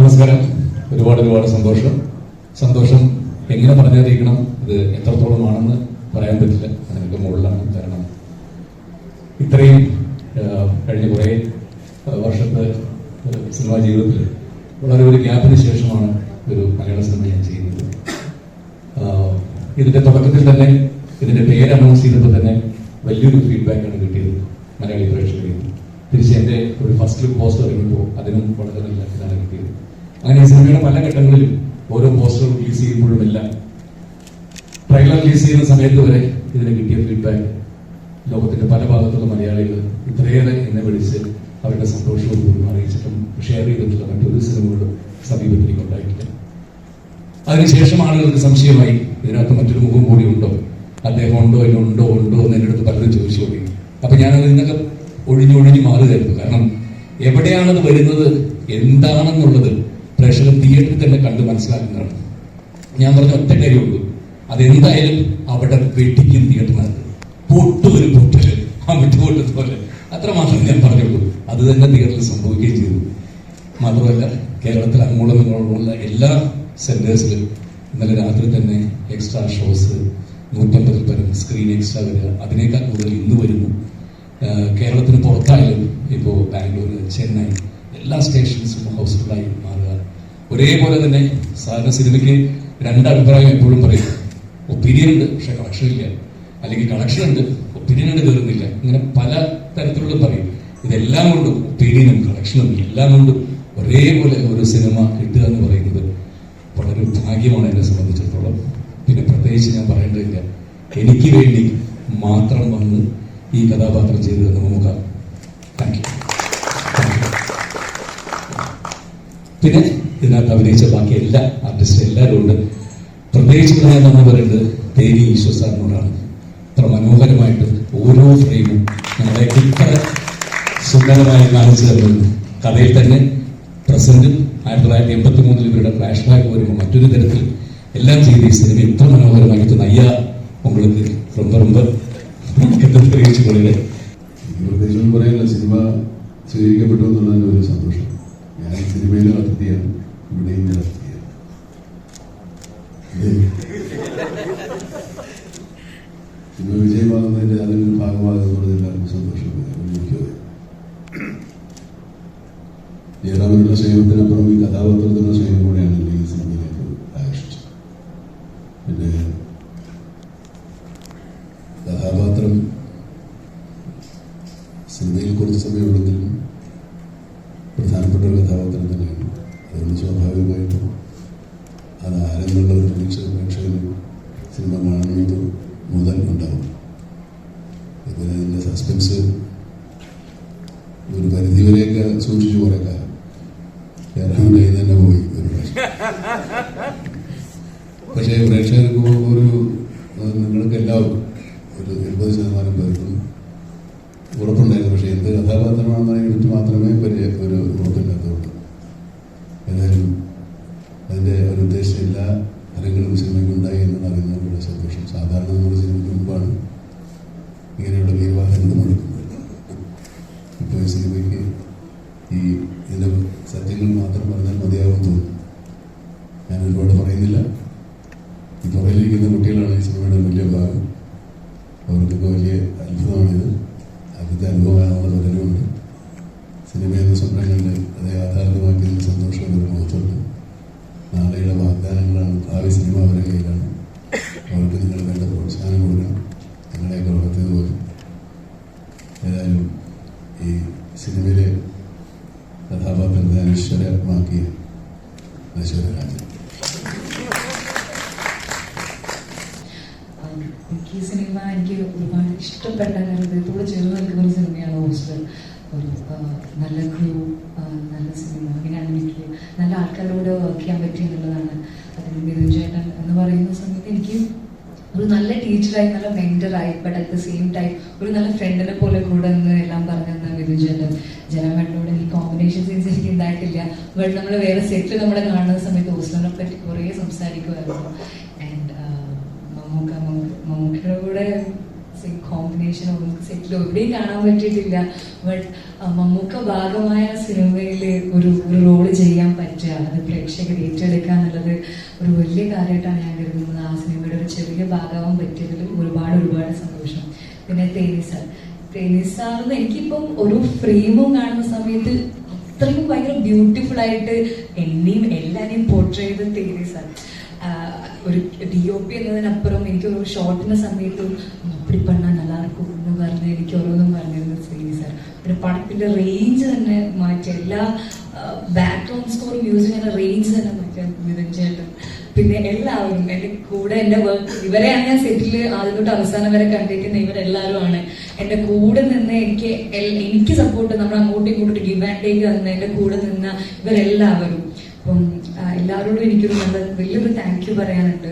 നമസ്കാരം. ഒരുപാട് ഒരുപാട് സന്തോഷം. സന്തോഷം എങ്ങനെ പറഞ്ഞറിയിക്കണം ഇത് എത്രത്തോളമാണെന്ന് പറയാൻ പറ്റില്ല. അതിനൊക്കെ മുകളിലാണ് കാരണം ഇത്രയും കഴിഞ്ഞ കുറേ വർഷത്തെ സിനിമാ ജീവിതത്തിൽ വളരെ ഒരു ഗ്യാപ്പിന് ശേഷമാണ് ഒരു മലയാള സിനിമ ഞാൻ ചെയ്യുന്നത്. ഇതിന്റെ തുടക്കത്തിൽ തന്നെ ഇതിന്റെ പേര് അനൗൺസ് ചെയ്തപ്പോൾ തന്നെ വലിയൊരു ഫീഡ്ബാക്കാണ് കിട്ടിയത് മലയാളി പ്രേക്ഷകരിൽ. തിരിച്ച് എന്റെ ഒരു ഫസ്റ്റ് ലുക്ക് പോസ്റ്റർ ഇറങ്ങിയപ്പോൾ അതിനും വളരെ നല്ല ഇതാണ് കിട്ടിയത്. അങ്ങനെ ഈ സിനിമയുടെ പല ഘട്ടങ്ങളിലും ഓരോ പോസ്റ്റർ റിലീസ് ചെയ്യുമ്പോഴും എല്ലാം ട്രെയിലർ റിലീസ് ചെയ്യുന്ന സമയത്ത് വരെ ഇതിന് കിട്ടിയ ഫീഡ്ബാക്ക് ലോകത്തിന്റെ പല ഭാഗത്തുള്ള മലയാളികൾ ഇത്രയേറെ എന്നെ വിളിച്ച് അവരുടെ സന്തോഷവും പോലും അറിയിച്ചിട്ടും ഷെയർ ചെയ്തിട്ടുള്ള മറ്റൊരു സിനിമകളും സമീപത്തിലേക്ക് ഉണ്ടായിട്ടില്ല അതിനുശേഷം ആളുകൾക്ക് സംശയമായി ഇതിനകത്ത് മറ്റൊരു മുഖം കൂടി ഉണ്ടോ? അദ്ദേഹം ഉണ്ടോ ഇല്ല ഉണ്ടോ ഉണ്ടോ എന്ന് എന്റെ അടുത്ത് പലരും ചോദിച്ചു തുടങ്ങി അപ്പൊ ഞാനത് ഇന്നൊക്കെ ഒഴിഞ്ഞൊഴിഞ്ഞ് മാറുകയായിരുന്നു. കാരണം എവിടെയാണത് വരുന്നത് എന്താണെന്നുള്ളത് പ്രേക്ഷകർ തിയേറ്ററിൽ തന്നെ കണ്ട് മനസ്സിലാക്കുന്നതാണ്. ഞാൻ പറഞ്ഞ ഒറ്റ കാര്യമുള്ളൂ. അതെന്തായാലും അവിടെ വെട്ടിക്കും തിയേറ്ററിനകത്ത് ഒരു പൊട്ടൽ ആ വിട്ടുപൊട്ടത് പോലെ. അത്ര മാത്രം ഞാൻ പറഞ്ഞുള്ളൂ. അത് തന്നെ തിയേറ്ററിൽ സംഭവിക്കുകയും ചെയ്തു. മാത്രമല്ല കേരളത്തിൽ അങ്ങോളം ഇങ്ങോളമുള്ള എല്ലാ സെന്റേഴ്സിലും ഇന്നലെ രാത്രി തന്നെ എക്സ്ട്രാ ഷോസ് നൂറ്റമ്പതിൽ പരം സ്ക്രീൻ എക്സ്ട്രാ വരിക. അതിനേക്കാൾ കൂടുതൽ ഇന്ന് വരുന്നു. കേരളത്തിന് പുറത്തായാലും ഇപ്പോൾ ബാംഗ്ലൂർ ചെന്നൈ എല്ലാ സ്റ്റേഷൻസും ഹൗസ്ഫുള്ളായി മാറുക. ഒരേപോലെ തന്നെ സാധാരണ സിനിമയ്ക്ക് രണ്ട് അഭിപ്രായം എപ്പോഴും പറയും. ഒപ്പീനിയൻ ഉണ്ട് പക്ഷെ കളക്ഷൻ ഇല്ല. അല്ലെങ്കിൽ കളക്ഷൻ ഉണ്ട് ഒപ്പീനിയൻ ഉണ്ട് കയറുന്നില്ല ഇങ്ങനെ പല തരത്തിലുള്ള പറയും. ഇതെല്ലാം കൊണ്ടും ഒപ്പീനിയനും കളക്ഷനും എല്ലാം കൊണ്ടും ഒരേപോലെ ഒരു സിനിമ കിട്ടുക എന്ന് പറയുന്നത് വളരെ ഭാഗ്യമാണ് എന്നെ സംബന്ധിച്ചിടത്തോളം. പിന്നെ പ്രത്യേകിച്ച് ഞാൻ പറയേണ്ടതില്ല. എനിക്ക് വേണ്ടി മാത്രം വന്ന് ഈ കഥാപാത്രം ചെയ്തു തന്ന മമ്മൂക്ക പിന്നെ ഇതിനകത്ത് അഭിനയിച്ച ബാക്കി എല്ലാ ആർട്ടിസ്റ്റ് എല്ലാവരും ഉണ്ട്. പ്രത്യേകിച്ച് പറയാൻ നമ്മൾ പറയുന്നത് ദേവി ഈശ്വർ സാറിനോടാണ്. അത്ര മനോഹരമായിട്ട് ഓരോ ഫ്രെയിമും നമ്മളെ ഇത്ര സുന്ദരമായി കാണിച്ചു തരുന്നത് കഥയിൽ തന്നെ പ്രസന്റും ആയിരത്തി തൊള്ളായിരത്തി എൺപത്തി മൂന്നിൽ ഇവരുടെ ഫ്ലാഷ് ബാക്ക് വരുമ്പോൾ മറ്റൊരു തരത്തിൽ എല്ലാം ചെയ്ത് ഈ സിനിമ ഇത്ര മനോഹരമായിട്ട് തന്ന അയ്യ ഉങ്ങൾക്ക് റൊമ്പ റൊമ്പ എന്ന് പ്രയോഗിച്ചു ഇത് സിനിമ വിജയമാകുന്നതിന്റെ അതിനൊരു ഭാഗമാകുന്നത് എല്ലാവർക്കും സന്തോഷമുണ്ട്. എനിക്കും അതെ ജയറാമിനുള്ള സ്നേഹത്തിനപ്പുറം ഈ കഥാപാത്രത്തിനുള്ള സ്നേഹം കൂടെയാണ് ഈ സിനിമയിലേക്ക് ആകർഷിച്ചത്. പിന്നെ കഥാപാത്രം സിനിമയിൽ കുറച്ച് സമയമുണ്ടെങ്കിലും പ്രധാനപ്പെട്ട ഒരു കഥാപാത്രം കാണുന്നത് മുതൽ ഉണ്ടാവും. അതുപോലെ ഇതിന്റെ സസ്പെൻസ് ഒരു പരിധിവരെയൊക്കെ സൂക്ഷിച്ചു കുറേ കാലം തന്നെ പോയി ഒരു പ്രാവശ്യം. പക്ഷേ പ്രേക്ഷകർക്ക് ഒരു നിങ്ങൾക്ക് എല്ലാവർക്കും ഒരു എഴുപത് ശതമാനം പേർക്കും ഉറപ്പുണ്ടായിരുന്നു. പക്ഷേ എന്ത് കഥാപാത്രമാണെന്നതിനെ കുറിച്ച് മാത്രമേ പരിചയ ഒരു ഉറപ്പില്ലാത്തതുള്ളൂ ഏതായാലും അതിന്റെ ഒരു ഉദ്ദേശം എല്ലാ ഫലങ്ങളും സിനിമയ്ക്ക് ഉണ്ടായി എന്ന് അറിയുന്നത് വളരെ സന്തോഷം സാധാരണ നമ്മുടെ സിനിമയ്ക്ക് മുമ്പാണ് ഇങ്ങനെയുള്ള വീരവാദങ്ങൾ നടക്കുന്നത് ഇപ്പോൾ ഈ സിനിമയ്ക്ക് ഈ ഇതിന്റെ സത്യങ്ങൾ മാത്രം പറഞ്ഞാൽ മതിയാവും തോന്നുന്നു ഞാൻ ഒരുപാട് പറയുന്നില്ല പുറകിലിരിക്കുന്ന കുട്ടികളാണ് ഈ സിനിമയുടെ വലിയ ഭാഗം. അവർക്കൊക്കെ വലിയ അത്ഭുതമാണിത്. ആദ്യത്തെ അനുഭവമാണെന്നുള്ള പലരുമുണ്ട്. സിനിമ എന്ന സ്വപ്നങ്ങളിൽ അത് യാഥാർത്ഥ്യമാക്കിയതിൽ സന്തോഷം ഒരു മുഖത്തുണ്ട് നാളെയുടെ വാഗ്ദാനങ്ങളാണ് ഭാവി സിനിമ അവരുടെ കയ്യിലാണ്. അവർക്ക് നിങ്ങൾ വേണ്ട പ്രോത്സാഹനം കൊടുക്കണം. നിങ്ങളെയൊക്കെ വളർത്തിയതുപോലെ ഏതായാലും ഈ സിനിമയിലെ കഥാപാത്രത്തെ അനശ്വരമാക്കിയ അനശ്വരരാജൻ ആം, എനിക്ക് ഈ സിനിമ എനിക്ക് ഒരുപാട് ഇഷ്ടപ്പെട്ട ഹൃദയത്തോട് ചേർന്ന് നിൽക്കുന്ന ഒരു സിനിമയാണ് ഹോസ്റ്റൽ ഒരു നല്ല ക്രൂ നല്ല സിനിമ അങ്ങനെയാണ് എനിക്ക് നല്ല ആൾക്കാരോട് വർക്ക് ചെയ്യാൻ പറ്റി എന്നുള്ളതാണ്. അതിന് ചേട്ടൻ എന്ന് പറയുന്ന സമയത്ത് എനിക്ക് ഒരു നല്ല ടീച്ചറായി നല്ല മെന്ററായി but at the same time ഒരു നല്ല ഫ്രണ്ടിനെ പോലെ കൂടെ നിന്ന് എല്ലാം പറഞ്ഞു തന്ന മിഥുൻ ചേട്ടൻ. ജനമേട്ടനോട് ഈ കോമ്പിനേഷൻ സീൻസ് എനിക്ക് ഉണ്ടായിട്ടില്ല. ബട്ട് നമ്മൾ വേറെ സെറ്റിൽ നമ്മളെ കാണുന്ന സമയത്ത് ഹോസ്റ്റലിനെ പറ്റി കുറേ സംസാരിക്കുമായിരുന്നു ആൻഡ് മമ്മൂക്ക മമ്മൂക്കയുടെ കൂടെ കോമ്പിനേഷൻ സെറ്റിൽ നമുക്ക് എവിടെയും കാണാൻ പറ്റിയിട്ടില്ല. ബട്ട് മമ്മൂക്ക ഭാഗമായ സിനിമയിൽ ഒരു ഒരു റോൾ ചെയ്യാൻ പറ്റുക. അത് പ്രേക്ഷകർ ഏറ്റെടുക്കുക എന്നുള്ളത് ഒരു വലിയ കാര്യമായിട്ടാണ് ഞാൻ കരുതുന്നത്. ആ സിനിമയുടെ ഒരു ചെറിയ ഭാഗമാവാൻ പറ്റിയതിൽ ഒരുപാട് ഒരുപാട് സന്തോഷം. പിന്നെ തേനി സാർ. തേനി എനിക്കിപ്പം ഒരു ഫ്രെയിമും കാണുന്ന സമയത്ത് അത്രയും ഭയങ്കര ബ്യൂട്ടിഫുൾ ആയിട്ട് എന്നെയും എല്ലാരെയും പോർട്രേ ചെയ്ത് തേനി സാർ. ഒ പി എന്നതിനപ്പുറം എനിക്ക് ഒരു ഷോട്ടിന്റെ സമയത്ത് അപ്പടി പണ്ണാൻ നല്ല ഇരിക്കും എന്ന് പറഞ്ഞ് എനിക്ക് ഓരോന്നും പറഞ്ഞിരുന്നു ശ്രീനി സാർ പിന്നെ പടത്തിന്റെ റേഞ്ച് തന്നെ മാറ്റി. എല്ലാ ബാക്ക്ഗ്രൗണ്ട് സ്കോർ മ്യൂസിക്കിന്റെ റേഞ്ച് തന്നെ മാറ്റാൻ പിന്നെ എല്ലാവരും എന്റെ കൂടെ എന്റെ വർക്ക് ഇവരെയാണ് ഞാൻ സെറ്റിൽ ആദ്യം തൊട്ട് അവസാനം വരെ കണ്ടിരിക്കുന്ന ഇവരെല്ലാവരും ആണ് എന്റെ കൂടെ നിന്ന് എനിക്ക് എനിക്ക് സപ്പോർട്ട് നമ്മൾ അങ്ങോട്ടും ഇങ്ങോട്ടും ഗിവ് ആൻഡ് ടേക്ക് തന്ന എന്റെ കൂടെ നിന്ന ഇവരെല്ലാവരും. അപ്പം എല്ലാവരോടും എനിക്കൊരു നല്ല വലിയൊരു താങ്ക് യു പറയാനുണ്ട്.